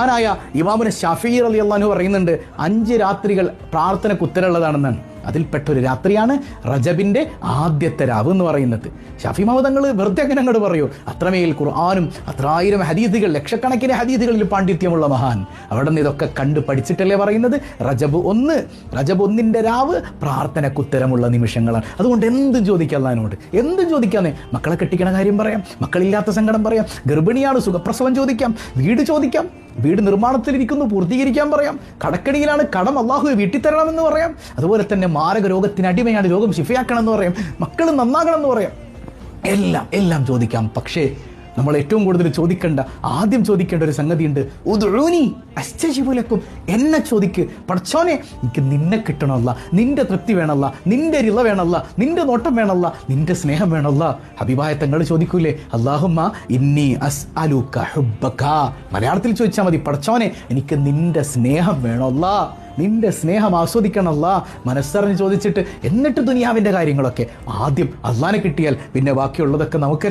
മഹാനായ ഇമാമുന ഷഫീർ അലി അള്ളാഹു പറയുന്നുണ്ട് അഞ്ച് രാത്രികൾ പ്രാർത്ഥനയ്ക്ക് ഉത്തരമുള്ളതാണെന്നാണ് അതിൽപ്പെട്ടൊരു രാത്രിയാണ് റജബിന്റെ ആദ്യത്തെ രാവ് എന്ന് പറയുന്നത്. ഷഫി തങ്ങൾ വെറുതെ അങ്ങനെ അങ്ങോട്ട് പറയൂ. അത്രമേൽ ഖുർആാനും അത്രായിരം ഹദീദുകൾ ലക്ഷക്കണക്കിന് ഹദീദുകളിൽ പാണ്ഡിത്യമുള്ള മഹാൻ. അവിടെ നിന്ന് ഇതൊക്കെ കണ്ട് പഠിച്ചിട്ടല്ലേ പറയുന്നത്? റജബ് ഒന്ന് റജബ് ഒന്നിന്റെ രാവ് പ്രാർത്ഥനയ്ക്ക് കുത്തരമുള്ള നിമിഷങ്ങളാണ്. അതുകൊണ്ട് എന്തും ചോദിക്കാം അതിനോട് എന്തും ചോദിക്കാന്നേ? മക്കളെ കെട്ടിക്കണ കാര്യം പറയാം മക്കളില്ലാത്ത സങ്കടം പറയാം ഗർഭിണിയാണ് സുഖപ്രസവം ചോദിക്കാം വീട് ചോദിക്കാം. വീട് നിർമ്മാണത്തിൽ നിർമ്മാണത്തിലിരിക്കുന്നു പൂർത്തീകരിക്കാൻ പറയാം. കടക്കടിയിലാണ് കടം അള്ളാഹു വീട്ടിൽ തരണമെന്ന് പറയാം. അതുപോലെ തന്നെ മാരക രോഗത്തിന് അടിമയാണ് രോഗം ശിഫയാക്കണം എന്ന് പറയാം. മക്കൾ നന്നാകണം എന്ന് പറയാം. എല്ലാം എല്ലാം ചോദിക്കാം. പക്ഷേ നമ്മൾ ഏറ്റവും കൂടുതൽ ചോദിക്കേണ്ട ആദ്യം ചോദിക്കേണ്ട ഒരു സംഗതിയുണ്ട്. ഉദ്രൂനി അശ്ചശിപുലക്കും എന്നെ ചോദിക്ക് പഠിച്ചോനെ എനിക്ക് നിന്നെ കിട്ടണമല്ല നിന്റെ തൃപ്തി വേണമല്ല നിന്റെ റിള വേണമല്ല നിന്റെ നോട്ടം വേണമല്ല നിന്റെ സ്നേഹം വേണമല്ല. ഹബീബായ തങ്ങൾ ചോദിക്കൂലേ അള്ളാഹുമ്മ ഇന്നി അസ് അലുക്ക മലയാളത്തിൽ ചോദിച്ചാൽ മതി പഠിച്ചോനെ എനിക്ക് നിന്റെ സ്നേഹം വേണമല്ല നിന്റെ സ്നേഹം ആസ്വദിക്കണമല്ല. മനസ്സറിഞ്ഞ് ചോദിച്ചിട്ട് എന്നിട്ട് ദുനിയാവിന്റെ കാര്യങ്ങളൊക്കെ ആദ്യം അള്ളാനെ കിട്ടിയാൽ പിന്നെ ബാക്കിയുള്ളതൊക്കെ നമുക്ക്